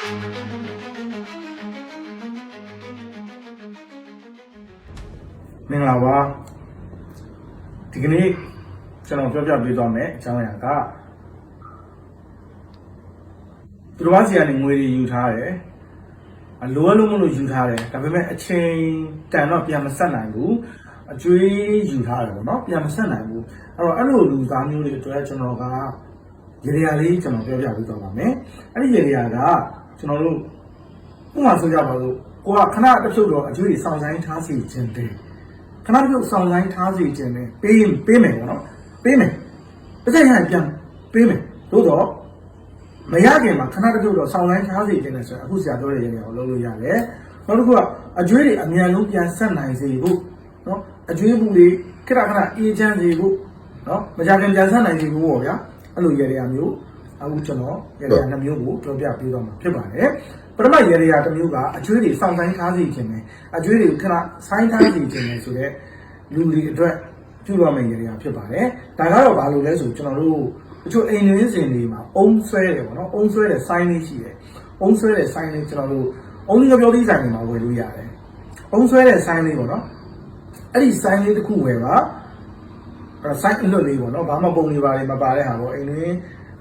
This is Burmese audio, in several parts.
မင်္ဂလာပါဒီကနေ့ကျွန်တော်ပြောပြပေးသွားမယ်အကြောင်းအရာကသူတော်ဘာစီကနေငွေတွေယူထားတယ်အလိုအပ်လို့မလို့ယူထားတယ်ဒါပေမဲ့အချိန်တန်တော့ပြန်မဆက်နိုင်ဘူးအကျွေးယူထားတယ်ပေါ့နော်ပြန်မဆက်နိုင်ဘူးအဲ့တော့အဲ့လိုလူသားမျိုးတွေအတွက်ကျွန်တော်ကရေရာလေးကျွန်တော်ပြောပြပေးသွားပါမယ်အဲ့ဒီရေရာက ကျွန်တော်တို့ဥပမာဆိုကြပါစို့ကိုကခဏတစ်ဖြုတ်တော့အကျွေးတွေစောင့်ဆိုင်ထားစီခြင်းတယ်ခဏတစ်ပြုတ်ဆောင်ဆိုင်ထားစီခြင်းနဲ့ပေးရင်ပေးမယ်ပေါ့နော်ပေးမယ်တစ်ချက်ရရင်ပြန်ပေးမယ်သို့တော့မရခင်မှာခဏတစ်ပြုတ်တော့ဆောင်ဆိုင်ထားစီခြင်းနဲ့ဆိုရင်အခုဆရာပြောတဲ့ရေတွေကိုလုပ်လို့ရတယ်နောက်တစ်ခုကအကျွေးတွေအမြန်ဆုံးပြန်ဆက်နိုင်စေဖို့နော်အကျွေးဘူးတွေခဏခဏအေးချမ်းစေဖို့နော်မကြခင်ပြန်ဆက်နိုင်စေဖို့ပေါ့ဗျာအဲ့လိုရေတွေအမျိုး အခုကျွန်တော်ရေတွေနှမျိုးကိုပြောပြပေးတော့မှာဖြစ်ပါတယ်ပထမရေတွေကတစ်မျိုးကအကျွေးတွေစောင့်ဆိုင်ထားစီခြင်းနဲ့အကျွေးတွေခဏဆိုင်ထားစီခြင်းနဲ့ဆိုတော့လူတွေအတွက်ပြုလုပ်မယ့်ရေတွေကဖြစ်ပါတယ်ဒါကတော့ဘာလို့လဲဆိုကျွန်တော်တို့တချို့အိမ်တွင်းစင်တွေမှာအုံဆွဲတယ်ပေါ့နော်အုံဆွဲတဲ့ဆိုင်းလေးရှိတယ်အုံဆွဲတဲ့ဆိုင်းလေးကျွန်တော်တို့အုံကြီးပြောသီးဆိုင်တွေမှာဝယ်လို့ရတယ်အုံဆွဲတဲ့ဆိုင်းလေးပေါ့နော်အဲ့ဒီဆိုင်းလေးတစ်ခုဝယ်ပါအဲ့ဆိုင်းအလွတ်လေးပေါ့နော်ဘာမှပုံနေပါလေမပါတဲ့ဟာပေါ့အိမ်တွင်း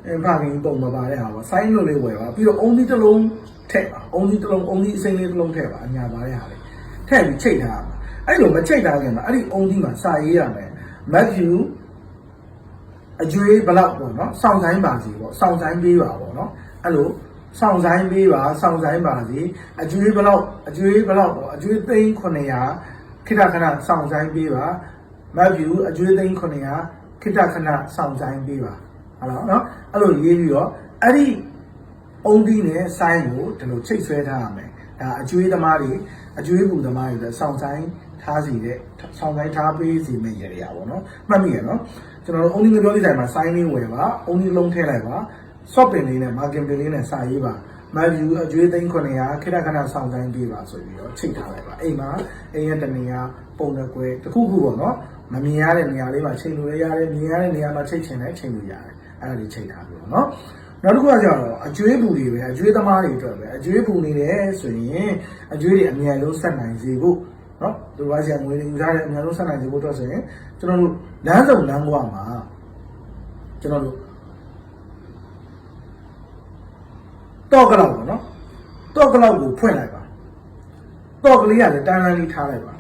အင်းဖခင်ပုံမပါတဲ့ဟာပေါ့ဆိုင်းလွတ်လေးဝယ်ပါပြီးတော့အုံကြီးတစ်လုံးထည့်ပါအုံကြီးတစ်လုံးအုံကြီးအစိမ်းလေးတစ်လုံးထည့်ပါအညာပါတဲ့ဟာလေးထည့်ပြီးချိတ်ထားပါအဲ့လိုမချိတ်ထားခင်မှာအဲ့ဒီအုံကြီးမှာစာရေးရမယ် Matthew အကျွေးဘလောက်ပေါ့နော်စောင့်ဆိုင်ပါစီပေါ့စောင့်ဆိုင်ပေးပါပေါ့နော်အဲ့လိုစောင့်ဆိုင်ပေးပါစောင့်ဆိုင်ပါစီအကျွေးဘလောက်အကျွေးဘလောက်ပေါ့အကျွေးသိန်း900ခိတခဏစောင့်ဆိုင်ပေးပါမတ်ဗျူအကျွေးသိန်း900ခိတခဏစောင့်ဆိုင်ပေးပါ ဟုတ်လားနော်အဲ့လိုရေးပြီးတော့အဲ့ဒီအုံဒီနဲ့ဆိုင်းကိုဒီလိုချိတ်ဆွဲထားရမယ်ဒါအကျွေးသမားတွေအကျွေးကူသမားတွေလည်းစောင့်ဆိုင်ထားစီတဲ့စောင့်ဆိုင်ထားပေးစီမယ့်ရရပါဘောနော်မှတ်မိရနော်ကျွန်တော်တို့အုံဒီငပြောလေးဆိုင်မှာစိုင်းလေးဝယ်ပါအုံဒီလုံးထည့်လိုက်ပါ shop ပင်လေးနဲ့ market ပင်လေးနဲ့စာရေးပါ my view အကျွေးသိန်း900ခိတခဏစောင့်တိုင်းပေးပါဆိုပြီးတော့ချိန်ထားလိုက်ပါအိမ်မှာအိမ်ရဲ့တနေရာပုံနဲ့ကွဲတစ်ခုခုပေါ့နော်မမြင်ရတဲ့နေရာလေးမှာချိန်လို့ရတယ်မြင်ရတဲ့နေရာမှာချိန်ချင်တယ်ချိန်လို့ရတယ် အဲ့ဒါလေးချိန်ထားပြီပေါ့နော်နောက်တစ်ခုကကျတော့အကျွေးပူတွေပဲအကျွေးသမားတွေအတွက်ပဲအကျွေးပူနေတယ်ဆိုရင်အကျွေးတွေအမြန်ဆုံးဆက်နိုင်စေဖို့နော်သူကဆရာငွေတွေယူထားတဲ့အမြန်ဆုံးဆက်နိုင်စေဖို့အတွက်ဆိုရင်ကျွန်တော်တို့လမ်းစုံလမ်းကွာမှာကျွန်တော်တို့တော့ကလောက်ပေါ့နော်တော့ကလောက်ကိုဖွင့်လိုက်ပါတော့ကလေးကလည်းတန်းလန်းလေးထားလိုက်ပါ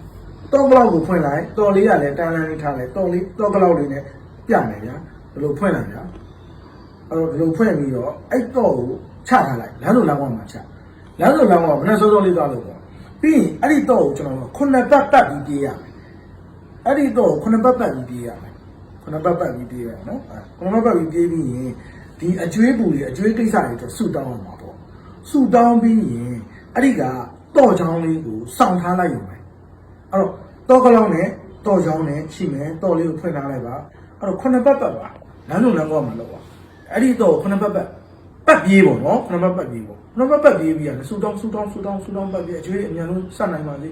တော့ကလောက်ကိုဖွင့်လိုက်တော်လေးကလည်းတန်းလန်းလေးထားလိုက်တော်လေးတော့ကလောက်လေးနဲ့ပြမယ်ဗျာဒီလိုဖွင့်လိုက်ဗျာ အဲ့တော့ဒီလိုဖွင့်ပြီးတော့အဲ့တော့ကိုချထားလိုက်လမ်းစုံလမ်းကွာမှာချလမ်းစုံလမ်းကွာဘယ်နဲ့စောစောလေးသွားလို့ပေါ့ပြီးရင်အဲ့ဒီတော့ကိုကျွန်တော်တို့ခုနှစ်ပတ်ပတ်ပြီးပြေးရမယ်အဲ့ဒီတော့ခုနှစ်ပတ်ပတ်ပြီးပြေးရမယ်ခုနှစ်ပတ်ပတ်ပြီးပြေးရနော်ခုနှစ်ပတ်ပတ်ပြီးပြေးပြီးရင်ဒီအကျွေးပူတွေအကျွေးကိစ္စတွေတော့ဆူတောင်းအောင်ပါပေါ့ဆူတောင်းပြီးရင်အဲ့ဒီကတော့ချောင်းလေးကိုစောင့်ထားလိုက်ရုံပဲအဲ့တော့တော့ကလောင်းနဲ့တော့ချောင်းနဲ့ရှိမယ်တော့လေးကိုဖွင့်ထားလိုက်ပါအဲ့တော့ခုနှစ်ပတ်ပတ်ပါလမ်းလုံးလမ်းကောမှာလောက်ပါ အဲ့ဒီတော့ခုနှစ်ပတ်ပတ်ပတ်ပြေးပေါ့နော်ခုနှစ်ပတ်ပတ်ပြေးပေါ့ခုနှစ်ပတ်ပတ်ပြေးပြီးရတယ်ဆူတောင်းဆူတောင်းဆူတောင်းဆူတောင်းပတ်ပြေးအကျွေးအများဆုံးဆက်နိုင်ပါစေ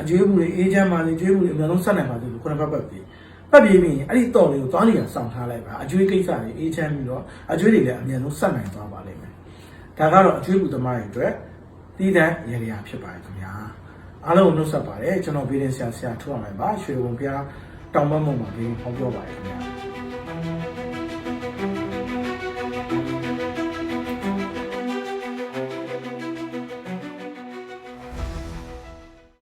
အကျွေးဘူးတွေအေးချမ်းပါစေကျွေးဘူးတွေအများဆုံးဆက်နိုင်ပါစေလို့ခုနှစ်ပတ်ပတ်ပြေးပတ်ပြေးပြီးရင်အဲ့ဒီတော့လေးကိုသွားနေရစောင့်ထားလိုက်ပါအကျွေးကိစ္စတွေအေးချမ်းပြီးတော့အကျွေးတွေလည်းအများဆုံးဆက်နိုင်သွားပါလိမ့်မယ်ဒါကတော့အကျွေးဘူးသမားတွေအတွက်တည်တဲ့ရေရာဖြစ်ပါတယ်ခင်ဗျာအားလုံးနှုတ်ဆက်ပါတယ်ကျွန်တော်ဗီဒီယိုဆရာဆရာထုတ်အောင်လိုက်ပါရွှေဘုံပြတောင်ပတ်မုံမှာဗီဒီယိုဖော်ပြပါတယ်ခင်ဗျာ